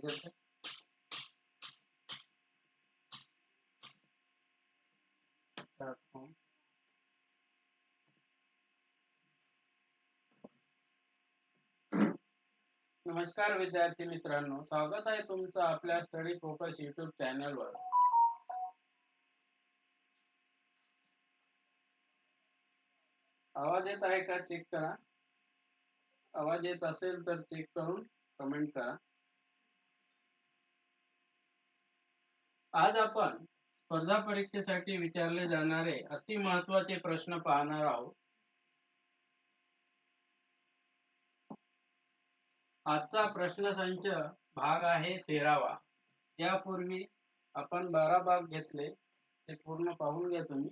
त्याच्यात नमस्कार विद्यार्थी मित्रांनो स्वागत आहे तुमचं आपल्या स्टडी फोकस युट्यूब चॅनलवर आवाज येत आहे का? चेक करा. आवाज येत असेल तर चेक करून कमेंट करा. आज आपण स्पर्धा परीक्षेसाठी विचारले जाणारे अति महत्त्वाचे प्रश्न पाहणार आहोत. आजचा प्रश्नसंच भाग आहे तेरावा. यापूर्वी आपण बारा भाग घेतले ते पूर्ण पाहून घ्या तुम्ही.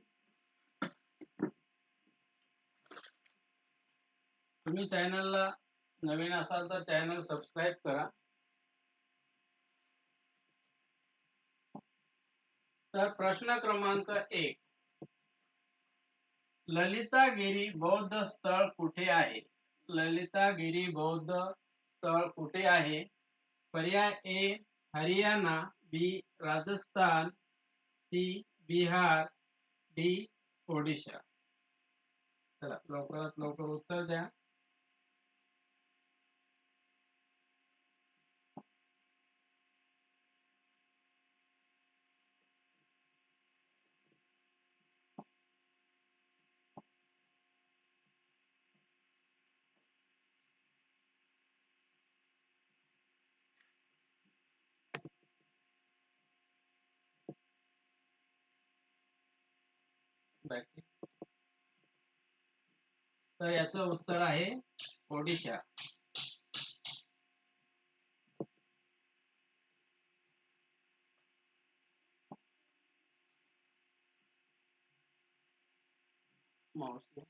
तुम्ही चॅनलला नवीन असाल तर चॅनल सबस्क्राईब करा. तर प्रश्न क्रमांक एक. ललितागिरी बौद्ध स्थळ कुठे आहे? ललितागिरी बौद्ध स्थळ कुठे आहे? पर्याय A Haryana B Rajasthan C Bihar D Odisha. चला लवकरात लवकर उत्तर द्या. तर याचं उत्तर आहे ओडिशा. माऊस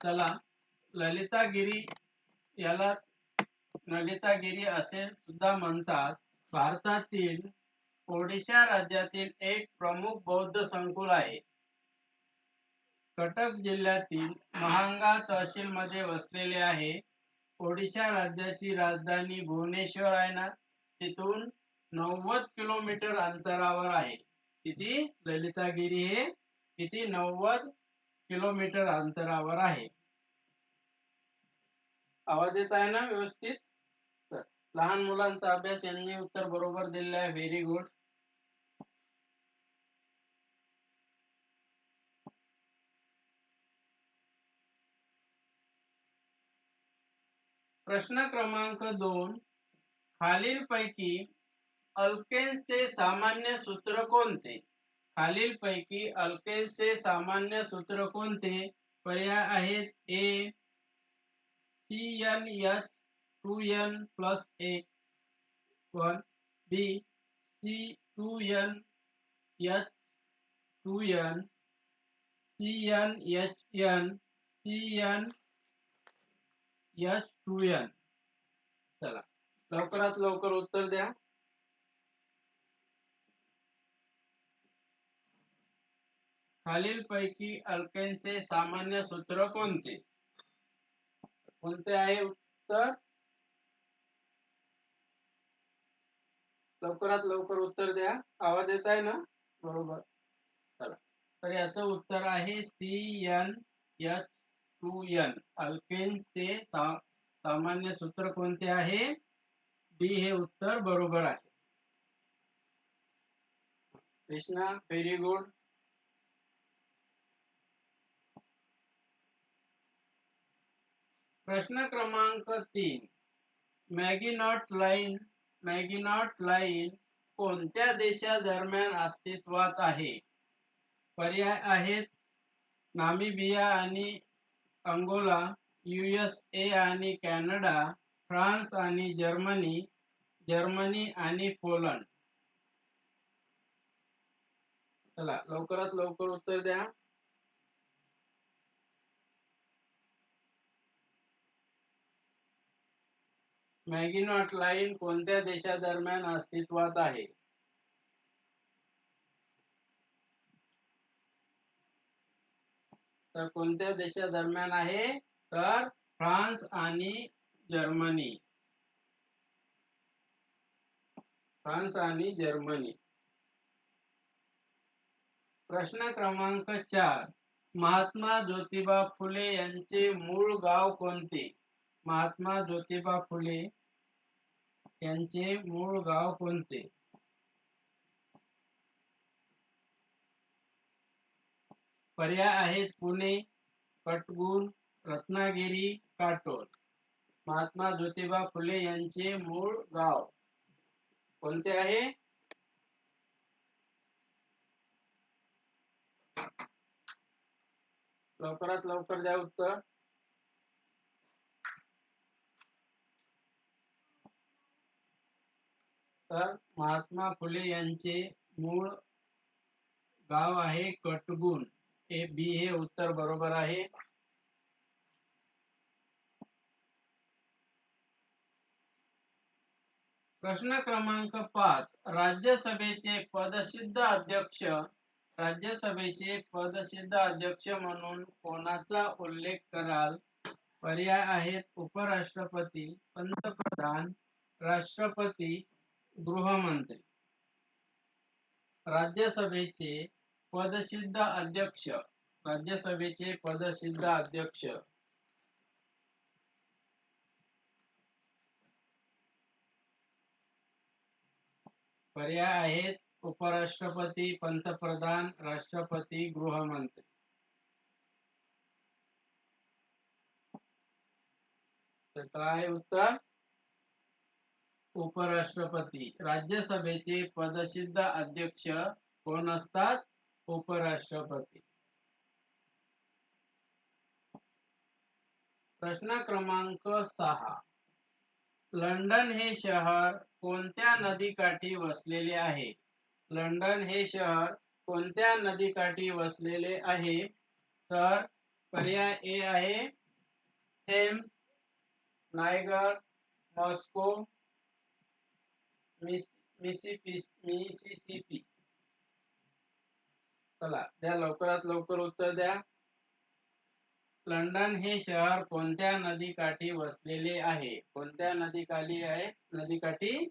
आपल्याला ललितागिरी यालाच ललितागिरी असे सुद्धा म्हणतात. भारतातील ओडिशा राज्यातील एक प्रमुख बौद्ध संकुल आहे. कटक जिल्ह्यातील महांगा तहसील मध्ये वसलेले आहे. ओडिशा राज्याची राजधानी भुवनेश्वर आहे ना? तिथून नव्वद किलोमीटर अंतरावर आहे. किती? ललितागिरी हे किती? नव्वद किलोमीटर अंतरावर आहे. आवाज येत आहे ना व्यवस्थित? तर लहान मुलांचा अभ्यास यांनी उत्तर बरोबर दिलेलं आहे. व्हेरी गुड प्रश्न क्रमांक दोन. खालीलपैकी अल्केन्सचे सामान्य सूत्र कोणते? खालीलपैकी अल्केनचे सामान्य सूत्र कोणते? पर्याय आहेत A C N H two N plus एक one B C two N H two N C N H N C N H two N चला लवकरात लवकर उत्तर द्या. खालीलपैकी अल्केनचे सामान्य सूत्र कोणते? कोणते आहे उत्तर? लवकरात लवकर उत्तर द्या. आवाज येत आहे ना? बरोबर. चला. तर याच उत्तर आहे C N H two N अल्केन्सचे सा, सामान्य सूत्र कोणते आहे? बी हे उत्तर बरोबर आहे. कृष्णा व्हेरी गुड प्रश्न क्रमांक तीन. मॅगिनॉट लाईन मॅगिनॉट लाईन कोणत्या देशादरम्यान अस्तित्वात आहे? पर्याय आहेत नामिबिया आणि अंगोला ए आणि कॅनडा फ्रान्स आणि जर्मनी जर्मनी आणि पोलंड. चला लवकरात लवकर उत्तर द्या. मॅगिनॉट लाईन कोणत्या देशादरम्यान अस्तित्वात आहे? तर कोणत्या देशादरम्यान आहे? तर फ्रान्स आणि जर्मनी. फ्रान्स आणि जर्मनी. प्रश्न क्रमांक चार. महात्मा ज्योतिबा फुले यांचे मूळ गाव कोणते? महात्मा ज्योतिबा फुले यांचे मूळ गाव कोणते? पर्याय आहेत पुणे कटगुण रत्नागिरी काटोल. महात्मा ज्योतिबा फुले यांचे मूळ गाव कोणते आहे? लवकरात लवकर द्या उत्तर. तर महात्मा फुले यांचे मूळ गाव आहे कटगुण. हे बी हे उत्तर बरोबर आहे. प्रश्न क्रमांक पाच. राज्यसभेचे पदसिद्ध अध्यक्ष राज्यसभेचे पदसिद्ध अध्यक्ष म्हणून कोणाचा उल्लेख कराल? पर्याय आहेत उपराष्ट्रपती पंतप्रधान राष्ट्रपती गृहमंत्री. राज्यसभेचे पदसिद्ध अध्यक्ष राज्यसभेचे पदसिद्ध अध्यक्ष. पर्याय आहेत उपराष्ट्रपती पंतप्रधान राष्ट्रपती गृहमंत्री. तर काय उत्तर? उपराष्ट्रपती. राज्यसभेचे पदसिद्ध अध्यक्ष कोण असतात? उपराष्ट्रपती. प्रश्न क्रमांक सहा. लंडन हे शहर कोणत्या नदीकाठी वसलेले आहे? लंडन हे शहर कोणत्या नदीकाठी वसलेले आहे? तर पर्याय ए आहे थेम्स नायगर मॉस्को मिसिसिपी. चला द्या लवकरात लवकर उत्तर द्या. लंडन हे शहर कोणत्या नदीकाठी वसलेले आहे? कोणत्या नदीकाठी आहे? नदीकाठी?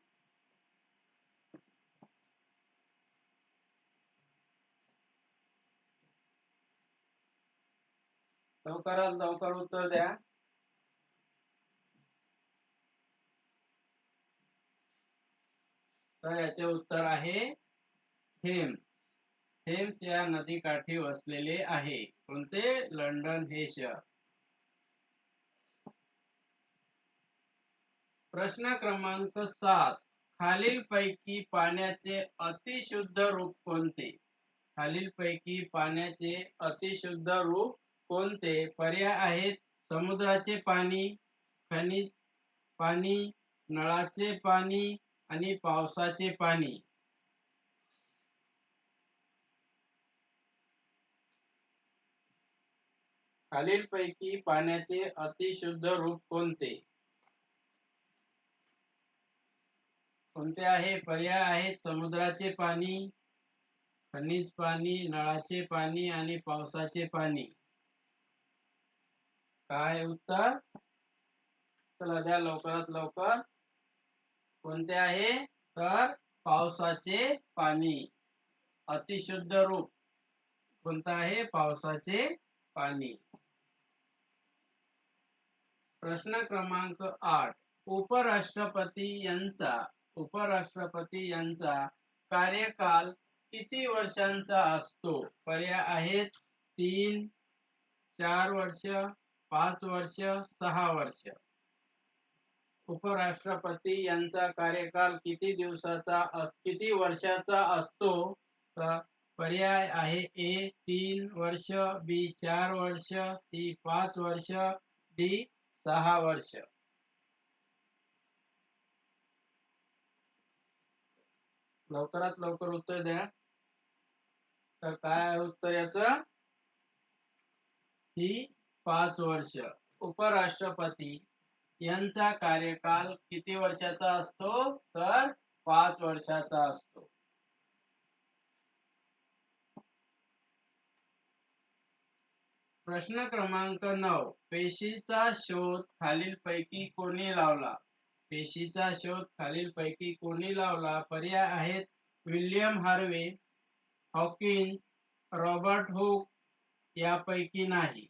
लवकरात लवकर उत्तर द्या. तर याचे उत्तर आहे थेम्स थेम्स या नदीकाठी वसलेले आहे. कोणते? लंडन हे शहर. प्रश्न क्रमांक सात. खालील पैकी पाण्याचे अतिशुद्ध रूप कोणते? खालील पैकी पाण्याचे अतिशुद्ध रूप कोणते? पर्याय आहेत. समुद्राचे पाणी खनिज पाणी नळाचे पाणी आणि पावसाचे पाणी. खालीलपैकी पाण्याचे अतिशुद्ध रूप कोणते? कोणते आहे? पर्याय आहेत समुद्राचे पाणी खनिज पाणी नळाचे पाणी आणि पावसाचे पाणी. काय उत्तर? चला द्या लवकरात लवकर. कोणते आहे? तर पावसाचे पाणी. अतिशुद्ध रूप. कोणतं आहे? पावसाचे पाणी. प्रश्न क्रमांक आठ. उपराष्ट्रपती यांचा उपराष्ट्रपती यांचा कार्यकाल किती वर्षांचा असतो? पर्याय आहेत तीन चार वर्ष पाच वर्ष सहा वर्ष. उपराष्ट्रपती यांचा कार्यकाल किती दिवसाचा किती वर्षाचा असतो? तर पर्याय आहे ए तीन वर्ष बी चार वर्ष सी पाच वर्ष डी सहा वर्ष. लवकरात लवकर उत्तर द्या. तर काय उत्तर याच? सी पाच वर्ष. उपराष्ट्रपती यांचा कार्यकाल किती वर्षाचा असतो? तर पाच वर्षाचा असतो. प्रश्न क्रमांक नऊ. पेशीचा शोध खालीलपैकी कोणी लावला? पेशीचा शोध खालीलपैकी कोणी लावला? पर्याय आहेत. William Harvey Hawkins Robert Hooke यापैकी नाही.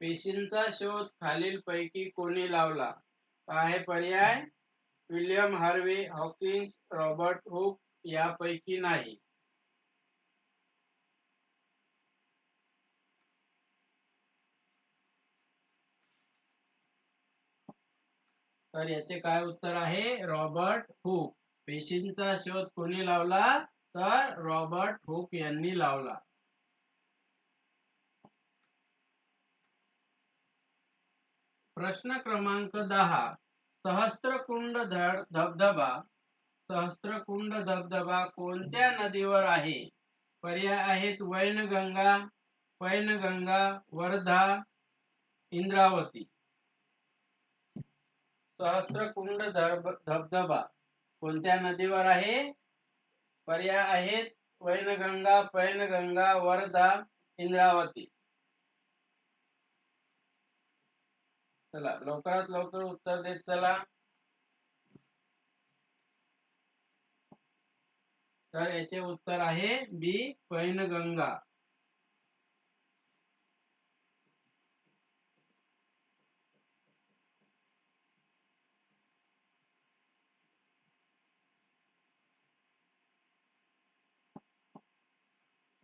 पेशींचा शोध खालीलपैकी कोणी लावला? आहे पर्याय? William Harvey Hawkins Robert Hooke यापैकी नाही. तर याचे काय उत्तर आहे? Robert Hooke. पेशींचा शोध कोणी लावला? तर रॉबर्ट हुक यांनी लावला. प्रश्न क्रमांक दहा. सहस्त्रकुंड धबधबा. सहस्त्रकुंड धबधबा कोणत्या नदीवर आहे? पर्याय आहेत वैनगंगा, पैनगंगा, वर्धा, इंद्रावती. सहस्त्रकुंड धबधबा कोणत्या नदीवर आहे? पर्याय आहेत वैनगंगा, पैनगंगा, वर्धा, इंद्रावती. चला लवकरात लवकर उत्तर देत चला. तर याचे उत्तर आहे बी पैनगंगा.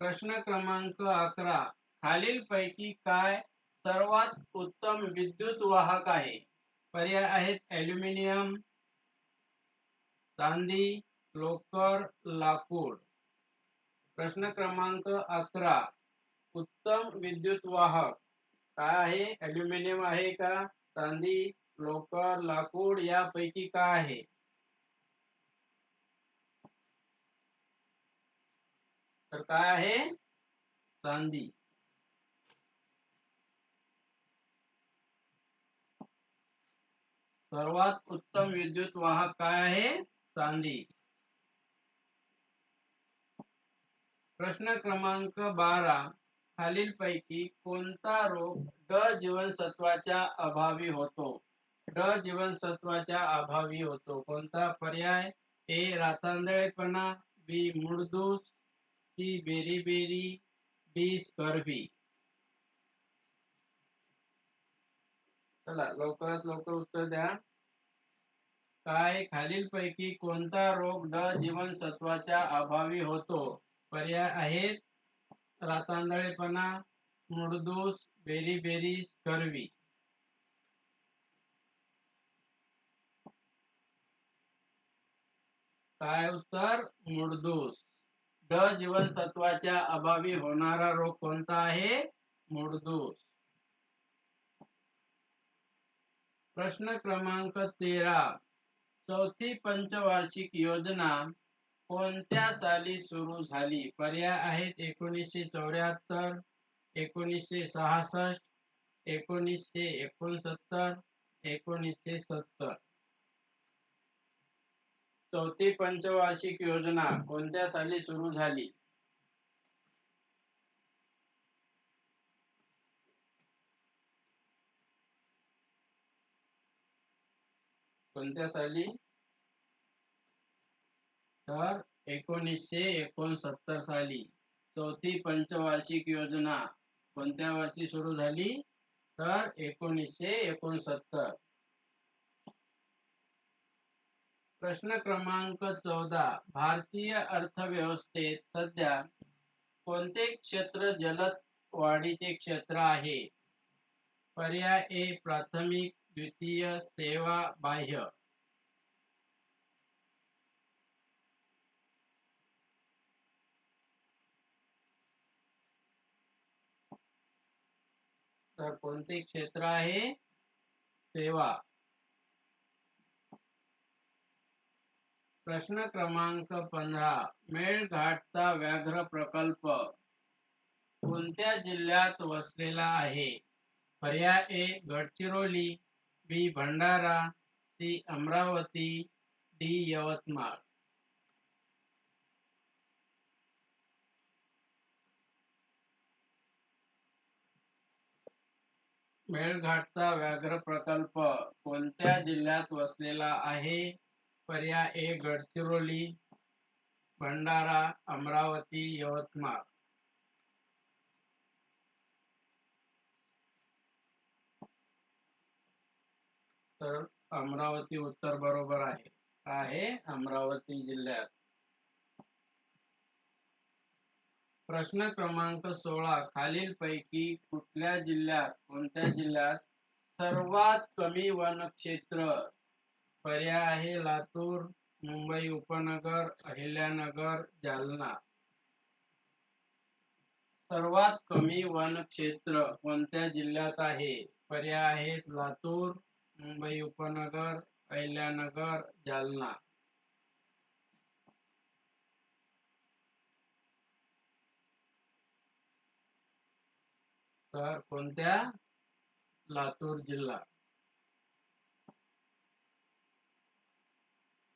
प्रश्न क्रमांक अकरा. खालील पैकी काय सर्वात उत्तम विद्युत वाहक आहे. पर्याय आहेत ॲल्युमिनियम चांदी लोकर लाकूड. प्रश्न क्रमांक अकरा. उत्तम विद्युत वाहक काय आहे? ॲल्युमिनियम आहे का? चांदी लोकर लाकूड यापैकी काय आहे? तर काय आहे? चांदी. सर्वात उत्तम विद्युत वाहक काय आहे? चांदी. प्रश्न क्रमांक बारा. खालीलपैकी कोणता रोग ड जीवनसत्वाच्या अभावी होतो? ड जीवनसत्वाच्या अभावी होतो. कोणता पर्याय? ए. रातांदळेपणा, बी. मुडदूस, सी. Beriberi D. स्कर्वी चला लवकरात लवकर उत्तर द्या. काय खालीलपैकी कोणता रोग ड जीवनसत्वाच्या अभावी होतो? पर्याय आहेत रातांदळेपणा मृदूस बेरी बेरी स्कर्वी. काय उत्तर? मुडदूस ड जीवनसत्वाच्या अभावी होणारा रोग कोणता आहे? मुडदूस प्रश्न क्रमांक तेरा. चौथी पंचवार्षिक योजना कोणत्या साली सुरू झाली? पर्याय आहेत एकोणीसशे चौऱ्याहत्तर एकोणीसशे सहासष्ट एकोणीसशे एकोणसत्तर एकोणीसशे सत्तर. चौथी पंचवार्षिक योजना कोणत्या साली सुरू झाली? कोणत्या साली तर एकोणीसशे एकोणसत्तर साली चौथी पंचवार्षिक योजना कोणत्या वर्षी सुरू झाली? तर एकोणीसशे एकोणसत्तर. प्रश्न क्रमांक चौदा. भारतीय अर्थव्यवस्थेत सध्या कोणते क्षेत्र जलद वाढीचे क्षेत्र आहे? पर्याय ए प्राथमिक द्वितीय सेवा बाह्य. तर कोणते क्षेत्र आहे? सेवा. प्रश्न क्रमांक पंधरा. मेळघाटचा व्याघ्र प्रकल्प. कोणत्या जिल्ह्यात वसलेला आहे? पर्याय A Gadchiroli B Bhandara C Amravati D Yavatmal. मेळघाटचा व्याघ्र प्रकल्प कोणत्या जिल्ह्यात वसलेला आहे? पर्याय ए गडचिरोली भंडारा अमरावती यवतमाळ. तर अमरावती उत्तर बरोबर आहे. आहे अमरावती जिल्ह्यात. प्रश्न क्रमांक सोळा खालील पैकी कुठल्या जिल्ह्यात कोणत्या जिल्ह्यात सर्वात कमी वनक्षेत्र? पर्याय आहे लातूर मुंबई उपनगर अहिल्यानगर जालना. सर्वात कमी वनक्षेत्र कोणत्या जिल्ह्यात आहे? पर्याय आहेत लातूर मुंबई उपनगर अहिल्यानगर जालना. तर कोणत्या? लातूर जिल्हा.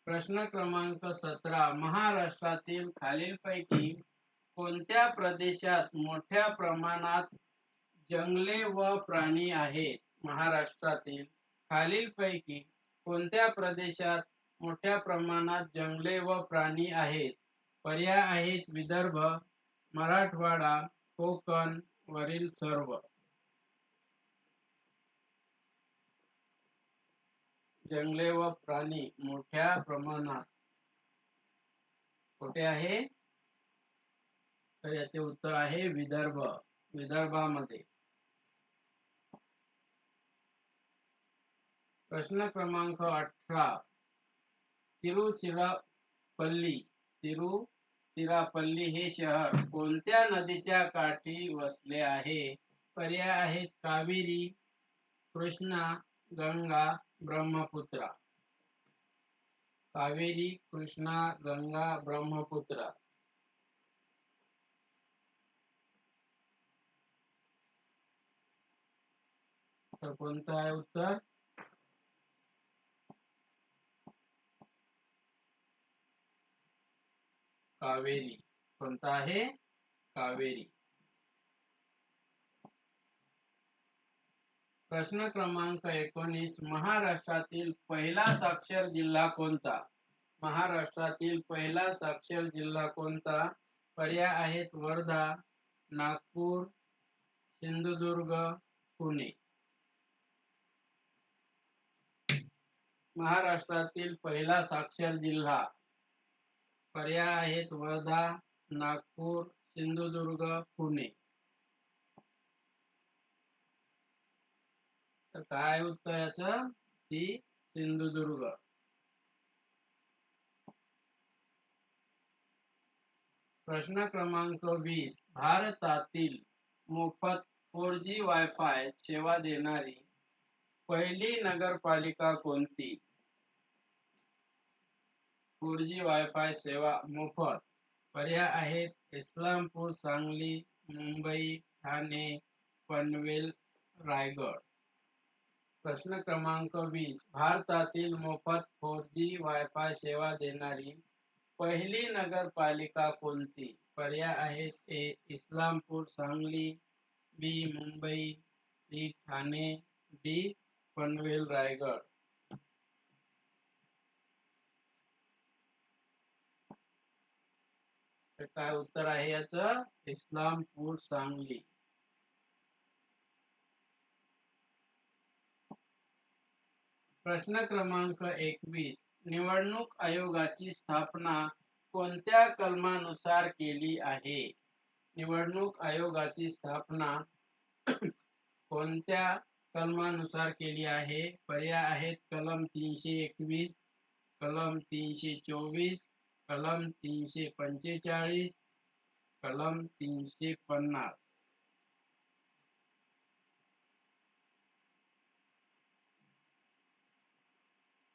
प्रश्न क्रमांक सतरा. महाराष्ट्रातील खालीलपैकी कोणत्या प्रदेशात मोठ्या प्रमाणात जंगले व प्राणी आहेत? महाराष्ट्रातील खालीलपैकी कोणत्या प्रदेशात मोठ्या प्रमाणात जंगले व प्राणी आहेत? पर्याय आहेत विदर्भ मराठवाडा कोकण वरील सर्व. जंगले व प्राणी मोठ्या प्रमाणात कुठे आहे? तर याचे उत्तर आहे विदर्भ विदर्भामध्ये. प्रश्न क्रमांक अठरा. तिरुचिरापल्ली. तिरुचिरापल्ली हे शहर कोणत्या नदीच्या काठी वसले आहे? पर्याय आहेत कावेरी कृष्णा गंगा ब्रह्मपुत्रा. कावेरी कृष्णा गंगा ब्रह्मपुत्रा. तर कोणतं आहे उत्तर? कावेरी. कोणता आहे? कावेरी. प्रश्न क्रमांक एकोणीस. महाराष्ट्रातील पहिला साक्षर जिल्हा कोणता? महाराष्ट्रातील पहिला साक्षर जिल्हा कोणता? पर्याय आहेत वर्धा नागपूर सिंधुदुर्ग पुणे. महाराष्ट्रातील पहिला साक्षर जिल्हा पर्याय आहेत वर्धा नागपूर सिंधुदुर्ग पुणे. तर काय उत्तर याच? सी सिंधुदुर्ग. प्रश्न क्रमांक वीस. भारतातील मोफत फोर जी वायफाय सेवा देणारी पहिली नगरपालिका कोणती? फोर जी वायफाय सेवा मोफत. पर्याय आहेत. इस्लामपूर सांगली मुंबई ठाणे पनवेल रायगड. प्रश्न क्रमांक वीस. भारतातील मोफत फोर जी वायफाय सेवा देणारी पहिली नगरपालिका कोणती? पर्याय आहेत A. Islampur Sangli B. Mumbai C. Thane D. Panvel Raigad. तर काय उत्तर आहे याच? इस्लामपूर सांगली. प्रश्न क्रमांक एकवीस. निवडणूक आयोगाची स्थापना कोणत्या कलमानुसार केली आहे? निवडणूक आयोगाची स्थापना कोणत्या कलमानुसार केली आहे? पर्याय आहेत. कलम तीनशे एकवीस कलम तीनशे चोवीस कलम तीनशे पंचेचाळीस कलम तीनशे पन्नास.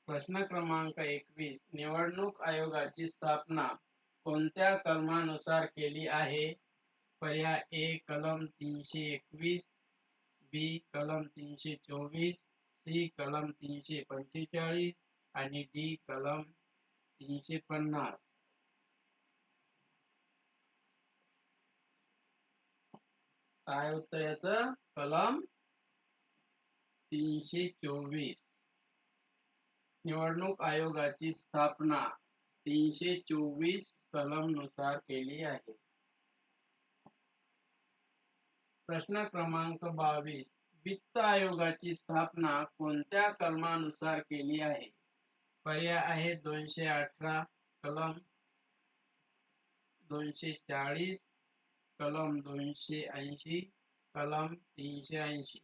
प्रश्न क्रमांक एकवीस. निवडणूक आयोगाची स्थापना कोणत्या कलमानुसार केली आहे? पर्याय ए कलम तीनशे एकवीस बी कलम तीनशे चोवीस सी कलम तीनशे पंचेचाळीस आणि डी कलम तीनशे पन्नास. काय उत्तर याच? कलम तीनशे चोवीस. निवडणूक आयोगाची स्थापना तीनशे चोवीस कलमनुसार केली आहे. प्रश्न क्रमांक बावीस. वित्त आयोगाची स्थापना कोणत्या कलमानुसार केली आहे? पर्याय आहे दोनशे अठरा कलम दोनशे चाळीस कलम दोनशे ऐंशी कलम तीनशे ऐंशी.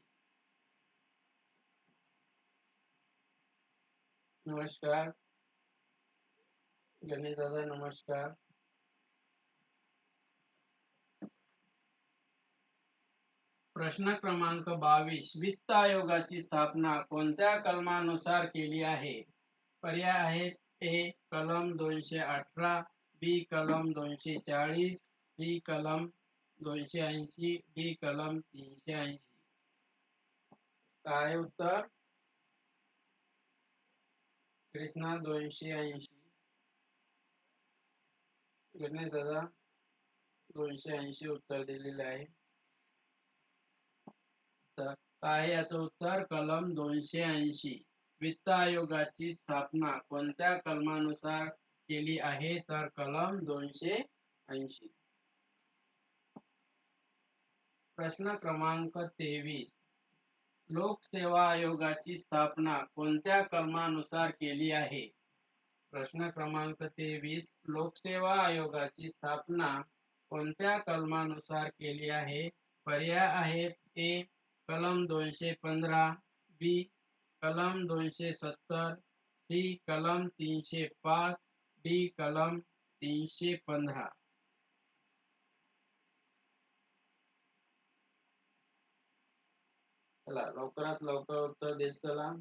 नमस्कार. गणेश दादा नमस्कार. प्रश्न क्रमांक बावीस. वित्त आयोगाची स्थापना कोणत्या कलमानुसार केली आहे? पर्याय आहेत ए कलम दोनशे अठरा बी कलम दोनशे चाळीस सी कलम दोनशे ऐंशी डी कलम तीनशे ऐंशी. काय उत्तर? कृष्णा दोनशे ऐंशी. गणेश दादा दोनशे ऐंशी उत्तर दिलेले आहे. तर काय याचं उत्तर? कलम दोनशे ऐंशी. वित्त आयोगाची स्थापना कोणत्या कलमानुसार केली आहे? तर कलम दोनशे ऐंशी. प्रश्न क्रमांक तेवीस. लोकसेवा आयोगाची स्थापना कोणत्या कलमानुसार केली आहे? प्रश्न क्रमांक तेवीस. लोकसेवा आयोगाची स्थापना कोणत्या कलमानुसार केली आहे? पर्याय आहेत ए. कलम दोनशे पंधरा बी. कलम दोनशे सत्तर सी कलम तीनशे पाच डी कलम तीनशे पंधरा. चला लवकरात लवकर उत्तर देत चला.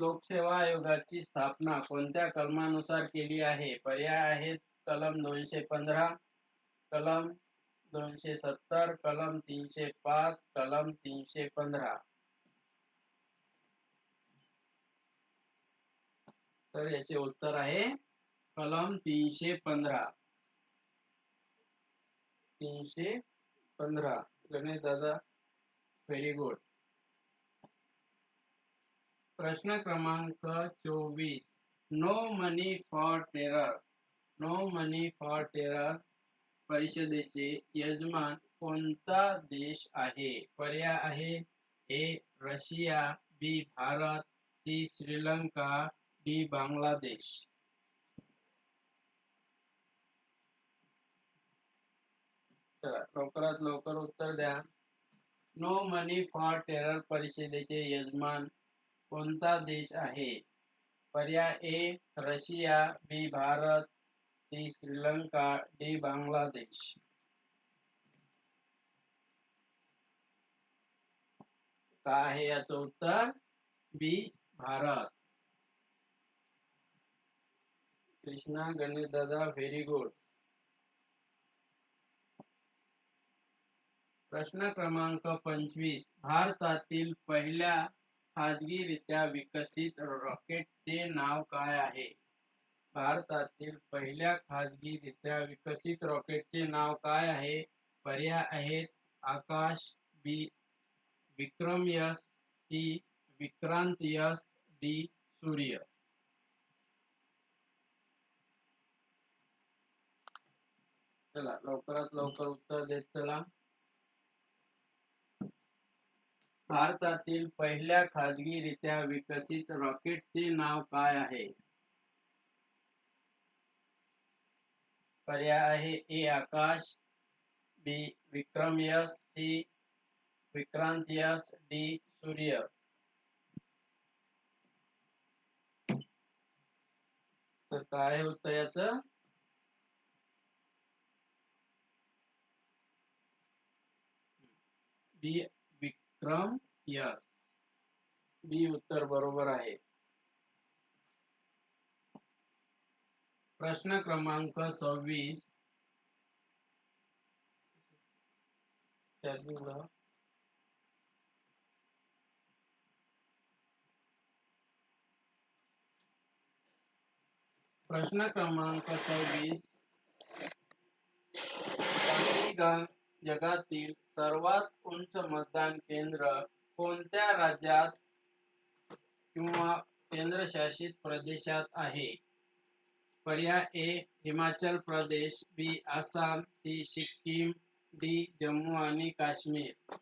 लोकसेवा आयोगाची स्थापना कोणत्या कलमानुसार केली आहे? पर्याय आहेत. कलम दोनशे पंधरा कलम दोनशे सत्तर कलम तीनशे पाच कलम तीनशे पंधरा. तर याचे उत्तर आहे कलम तीनशे पंधरा. तीनशे पंधरा. गणेश दादा व्हेरी गुड प्रश्न क्रमांक चोवीस no money for terror no money for terror परिषदेचे यजमान कोणता देश आहे? पर्याय आहे A, Russia, B, Bharat, C, Sri Lanka, D, Bangladesh. लवकरात लवकर उत्तर द्या. नो मनी फॉर टेरर परिषदेचे यजमान कोणता देश आहे? पर्याय A, Russia, B, Bharat, C, Sri Lanka, D, Bangladesh. का आहे याचं उत्तर? बी, भारत. कृष्णा, गणेश दादा व्हेरी गुड प्रश्न क्रमांक पंचवीस. भारतातील पहिल्या खाजगीरित्या विकसित रॉकेटचे नाव काय आहे? भारतातील पहिल्या खाजगीरित्या विकसित रॉकेटचे नाव काय आहे? पर्याय आहेत Akash B, Vikram S C, Vikrant S D, Surya. चला, लवकरात लवकर उत्तर देत चला. भारतातील पहिल्या खाजगीरित्या विकसित रॉकेटचे नाव काय आहे? पर्याय आहे A Akash B Vikram S C Vikrant S D Surya. तर काय उत्तर याचं? बी विक्रम यस. बी उत्तर बरोबर आहे. प्रश्न क्रमांक सव्वीस. प्रश्न क्रमांक सव्वीस. जगातील सर्वात उंच मतदान केंद्र कोणत्या राज्यात किंवा केंद्रशासित प्रदेशात आहे? पर्याय A Himachal Pradesh B Assam C Sikkim D Jammu आणि काश्मीर.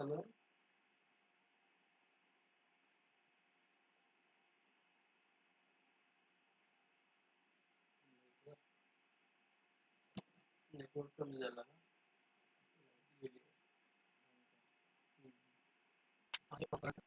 हॅलो नेटवर्क कमी झाला का गेली. हम्म. आणि पकड.